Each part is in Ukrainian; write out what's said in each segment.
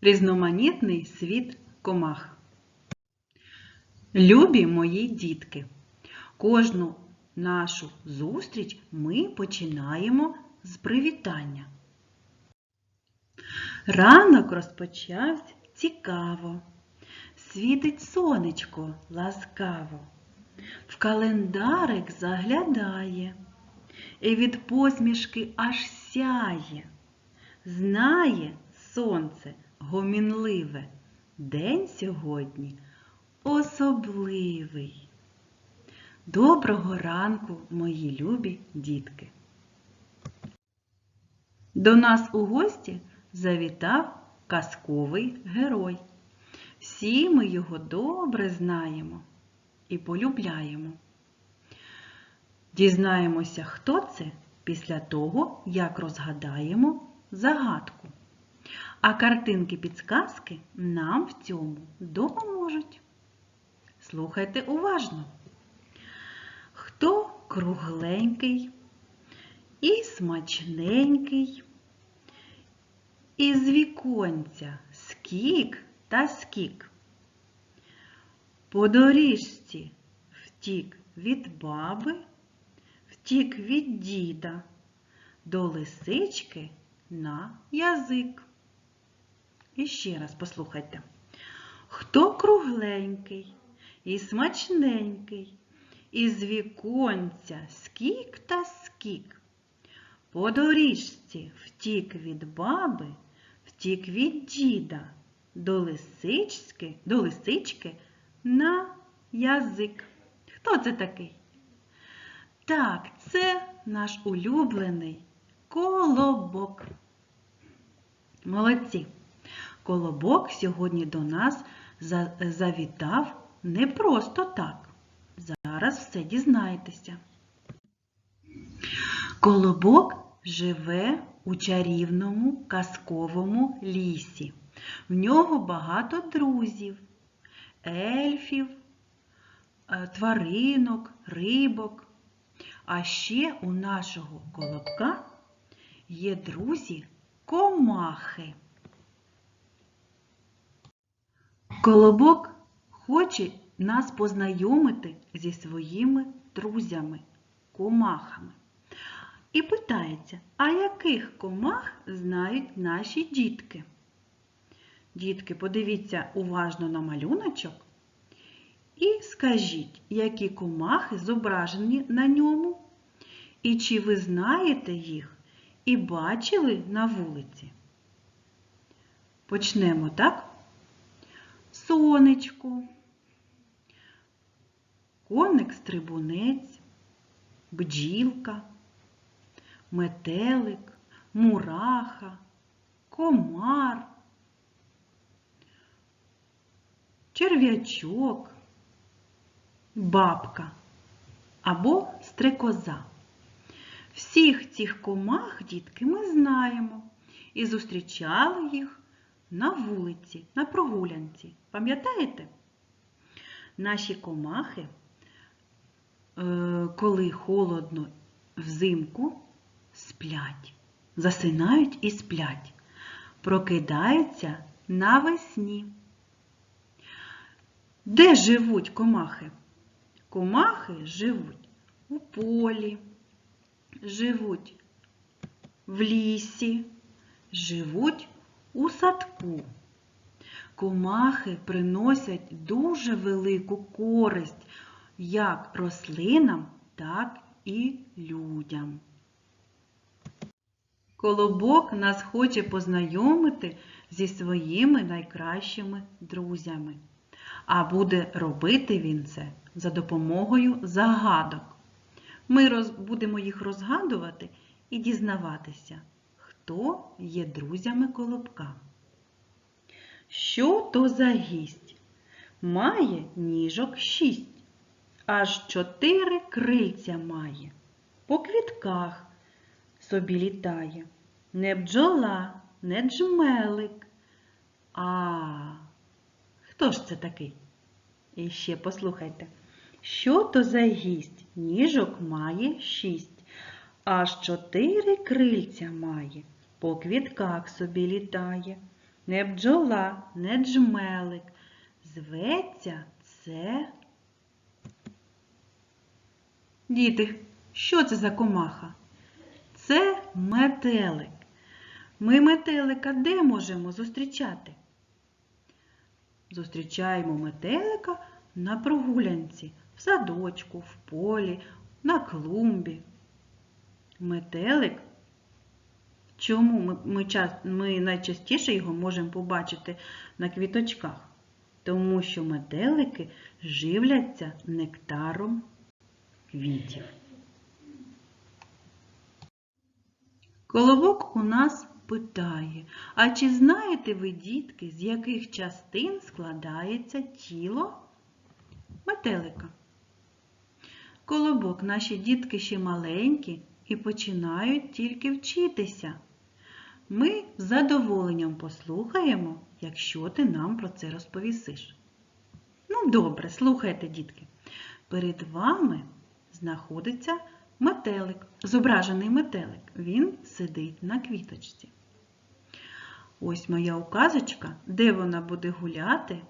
Різноманітний світ комах. Любі мої дітки! Кожну нашу зустріч ми починаємо з привітання. Ранок розпочався цікаво. Світить сонечко ласкаво. В календарик заглядає і від посмішки аж сяє. Знає сонце гомінливе, день сьогодні особливий. Доброго ранку, мої любі дітки! До нас у гості завітав казковий герой. Всі ми його добре знаємо і полюбляємо. Дізнаємося, хто це після того, як розгадаємо загадку. А картинки підсказки нам в цьому допоможуть. Слухайте уважно. Хто кругленький і смачненький, із віконця скік та скік. По доріжці втік від баби, втік від діда, до лисички на язик. І ще раз послухайте. Хто кругленький і смачненький, із віконця скік та скік. По доріжці втік від баби, втік від діда, до лисички, до лисички на язик. Хто це такий? Так, це наш улюблений колобок. Молодці! Колобок сьогодні до нас завітав не просто так. Зараз все дізнаєтеся. Колобок живе у чарівному казковому лісі. В нього багато друзів, ельфів, е, тваринок, рибок. А ще у нашого колобка є друзі комахи. Колобок хоче нас познайомити зі своїми друзями, комахами. І питається, а яких комах знають наші дітки? Дітки, подивіться уважно на малюночок і скажіть, які комахи зображені на ньому, і чи ви знаєте їх і бачили на вулиці? Почнемо, так? Сонечко, коник-стрибунець, бджілка, метелик, мураха, комар, черв'ячок, бабка або стрекоза. Всіх цих комах, дітки, ми знаємо і зустрічали їх на вулиці, на прогулянці. Пам'ятаєте? Наші комахи, е, коли холодно взимку, сплять, засинають і сплять, прокидаються навесні. Де живуть комахи? Комахи живуть у полі, живуть в лісі, живуть у садку. Комахи приносять дуже велику користь як рослинам, так і людям. Колобок нас хоче познайомити зі своїми найкращими друзями. А буде робити він це за допомогою загадок. Ми роз... будемо їх розгадувати і дізнаватися, хто є друзями колобка. Що то за гість? Має ніжок шість, аж чотири крильця має, по квітках собі літає. Не бджола, не джмелик. А хто ж це такий? І ще послухайте. Що то за гість? Ніжок має шість, аж чотири крильця має, по квітках собі літає. не бджола, не джмелик. Зветься це. Діти, що це за комаха? Це метелик. Ми метелика де можемо зустрічати? Зустрічаємо метелика на прогулянці, в садочку, в полі, на клумбі. Метелик. Чому ми, ми, ча- ми найчастіше його можемо побачити на квіточках? Тому що метелики живляться нектаром квітів. Колобок у нас питає, а чи знаєте ви, дітки, з яких частин складається тіло метелика? Колобок, наші дітки ще маленькі і починають тільки вчитися. Ми з задоволенням послухаємо, якщо ти нам про це розповісиш. Ну, добре, слухайте, дітки. Перед вами знаходиться метелик, зображений метелик. Він сидить на квіточці. Ось моя указочка, де вона буде гуляти,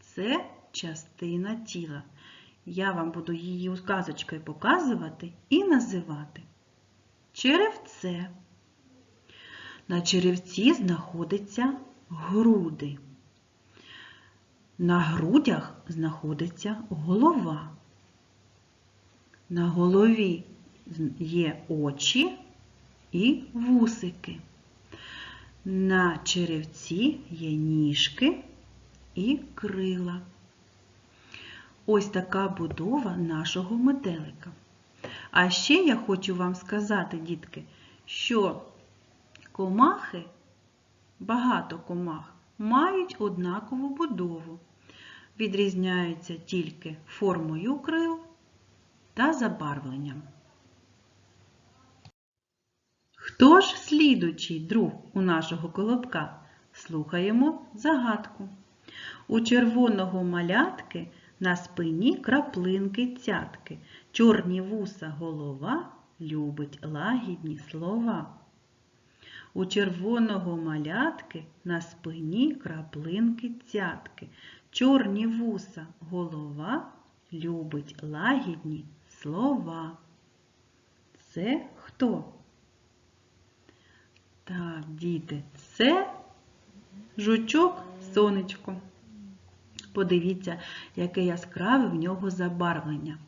це частина тіла. Я вам буду її указочкою показувати і називати. Черевце. На черевці знаходяться груди. На грудях знаходиться голова. На голові є очі і вусики. На черевці є ніжки і крила. Ось така будова нашого метелика. А ще я хочу вам сказати, дітки, що комахи, багато комах, мають однакову будову. Відрізняються тільки формою крил та забарвленням. Хто ж слідучий друг у нашого колобка? Слухаємо загадку. У червоного малятки на спині краплинки цятки, чорні вуса голова любить лагідні слова. У червоного малятки на спині краплинки цятки, чорні вуса голова любить лагідні слова. Це хто? Так, діти, це жучок сонечко. Подивіться, яке яскраве в нього забарвлення.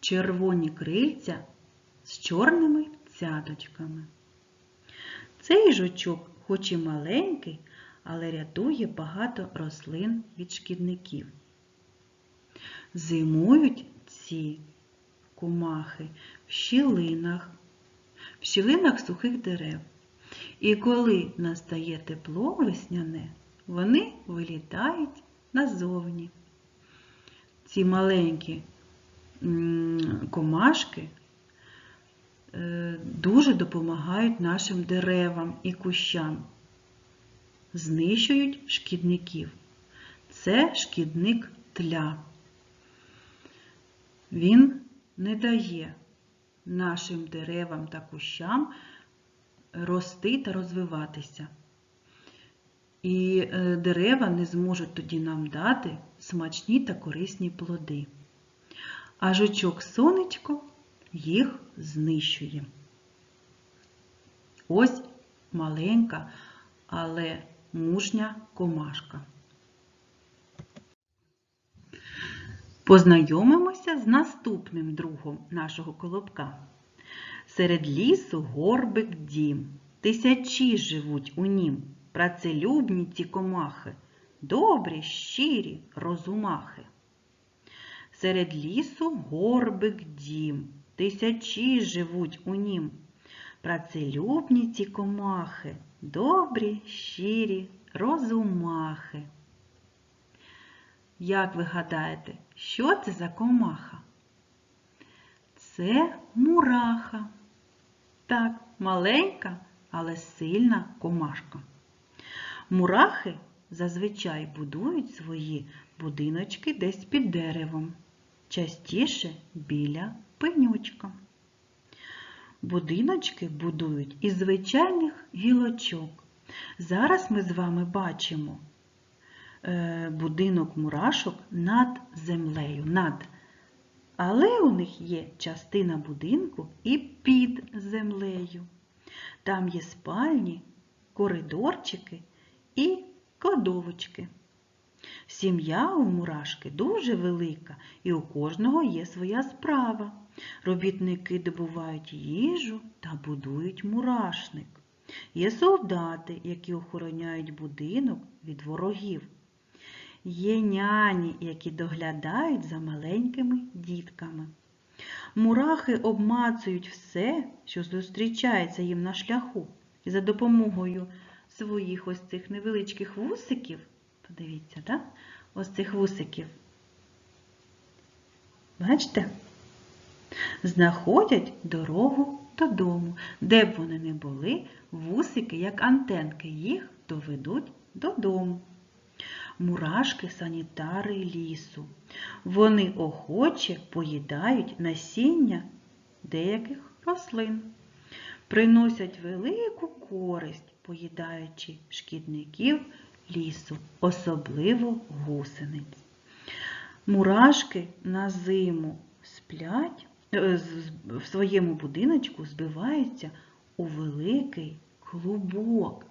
Червоні крильця з чорними цяточками. Цей жучок, хоч і маленький, але рятує багато рослин від шкідників. Зимують ці комахи в щілинах, в щілинах сухих дерев. І коли настає тепло весняне, вони вилітають назовні. Ці маленькі комашки дуже допомагають нашим деревам і кущам, знищують шкідників. Це шкідник тля. Він не дає нашим деревам та кущам рости та розвиватися. І е, дерева не зможуть тоді нам дати смачні та корисні плоди. А жучок сонечко їх знищує. Ось маленька, але мужня комашка. Познайомимося з наступним другом нашого колобка. Серед лісу горбик дім, тисячі живуть у нім, працелюбні ці комахи, добрі, щирі розумахи. Серед лісу горбик дім, тисячі живуть у нім, працелюбні ці комахи, добрі, щирі розумахи. Як ви гадаєте, що це за комаха? Це мураха. Так, маленька, але сильна комашка. Мурахи зазвичай будують свої будиночки десь під деревом, частіше біля пенючка. Будиночки будують із звичайних гілочок. Зараз ми з вами бачимо е, будинок мурашок над землею. Над. Але у них є частина будинку і під землею. Там є спальні, коридорчики і кладовочки. Сім'я у мурашки дуже велика, і у кожного є своя справа. Робітники добувають їжу та будують мурашник. Є солдати, які охороняють будинок від ворогів. Є няні, які доглядають за маленькими дітками. Мурахи обмацують все, що зустрічається їм на шляху, і за допомогою своїх ось цих невеличких вусиків, подивіться, так? ось цих вусиків. Бачите? Знаходять дорогу додому. Де б вони не були, вусики, як антенки, їх доведуть додому. Мурашки санітари лісу. Вони охоче поїдають насіння деяких рослин, приносять велику користь, поїдаючи шкідників лісу, особливо гусениць. Мурашки на зиму сплять, в своєму будиночку збиваються у великий клубок.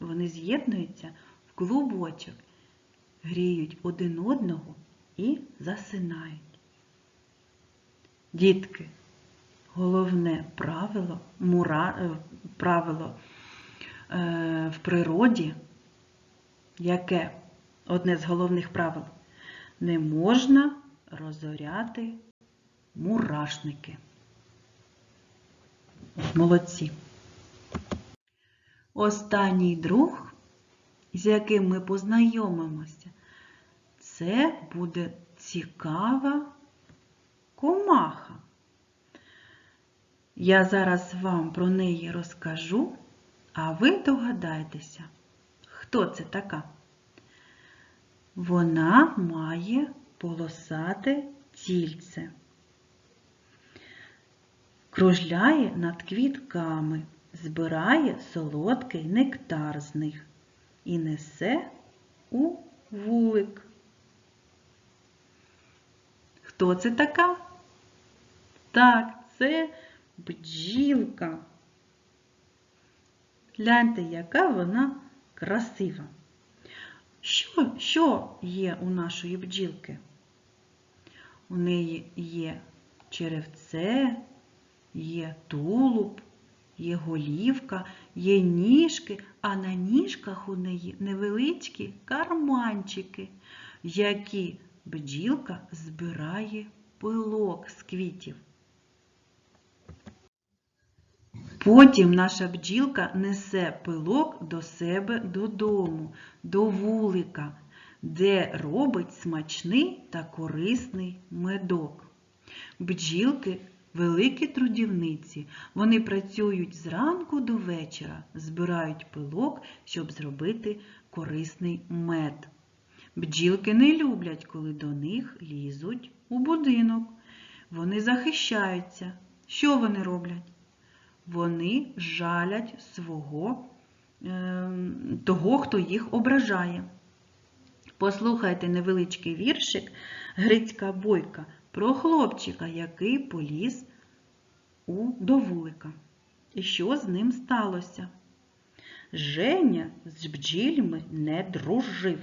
Вони з'єднуються в клубочок, гріють один одного і засинають. Дітки, головне правило, мура, е, правило е, в природі, яке одне з головних правил, не можна розоряти мурашники. Молодці. Останній друг, з яким ми познайомимося, це буде цікава комаха. Я зараз вам про неї розкажу, а ви догадаєтеся, хто це така? Вона має полосате тільце, кружляє над квітками, збирає солодкий нектар з них і несе у вулик. Хто це така? Так, це бджілка. Гляньте, яка вона красива. Що, що є у нашої бджілки? У неї є черевце, є тулуб, є голівка, є ніжки, а на ніжках у неї невеличкі карманчики, які бджілка збирає пилок з квітів. Потім наша бджілка несе пилок до себе додому, до вулика, де робить смачний та корисний медок. Бджілки великі трудівниці. Вони працюють зранку до вечора, збирають пилок, щоб зробити корисний мед. Бджілки не люблять, коли до них лізуть у будинок. Вони захищаються. Що вони роблять? Вони жалять свого, е, того, хто їх ображає. Послухайте невеличкий віршик Грицька бойка про хлопчика, який поліз у до вулика. І що з ним сталося? Женя з бджільми не дружив.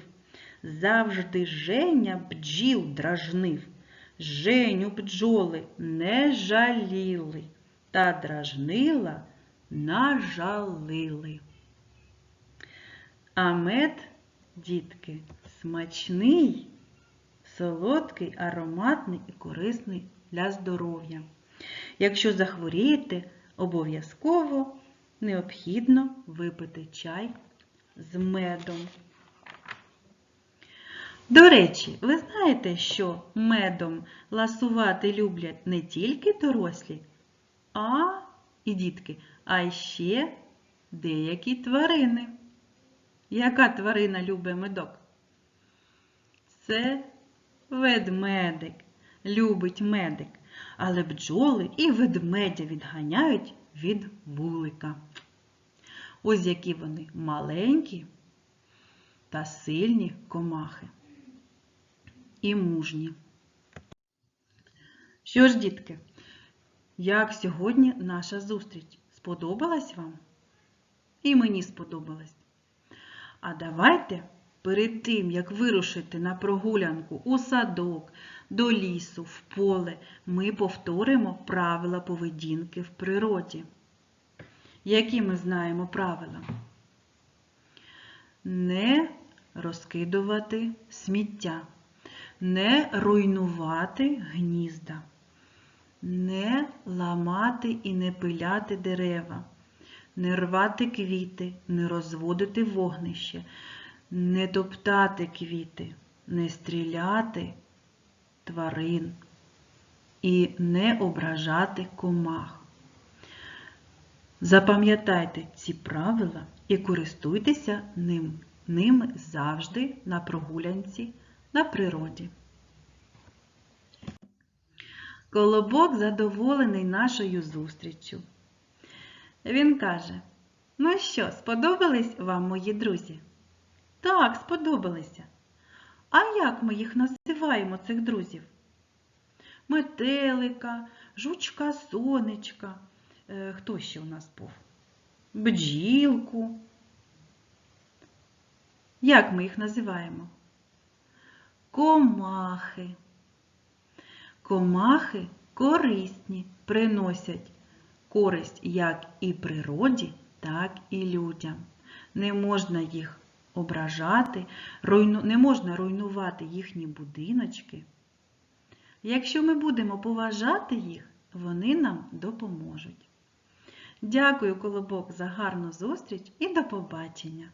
Завжди Женя бджіл дражнив. Женю бджоли не жаліли, та дражнила нажалили. А мед, дітки, смачний, солодкий, ароматний і корисний для здоров'я. Якщо захворієте, обов'язково необхідно випити чай з медом. До речі, ви знаєте, що медом ласувати люблять не тільки дорослі, а і дітки, а ще деякі тварини. Яка тварина любить медок? Це ведмедик, любить медик, але бджоли і ведмедя відганяють від вулика. Ось які вони маленькі та сильні комахи. І мужні. Що ж, дітки, як сьогодні наша зустріч? Сподобалась вам? І мені сподобалась. А давайте перед тим, як вирушити на прогулянку у садок, до лісу, в поле, ми повторимо правила поведінки в природі. Які ми знаємо правила? Не розкидувати сміття, не руйнувати гнізда, не ламати і не пиляти дерева, не рвати квіти, не розводити вогнище, не топтати квіти, не стріляти тварин і не ображати комах. Запам'ятайте ці правила і користуйтеся ним, ними завжди на прогулянці на природі. Колобок задоволений нашою зустріччю. Він каже: Ну що, сподобались вам мої друзі? Так, сподобалися. А як ми їх називаємо, цих друзів? Метелика, жучка сонечка. Е, Хто ще у нас був? Бджілку. Як ми їх називаємо? Комахи. Комахи корисні, приносять користь як і природі, так і людям. Не можна їх ображати, руйну... не можна руйнувати їхні будиночки. Якщо ми будемо поважати їх, вони нам допоможуть. Дякую, Колобок, за гарну зустріч і до побачення!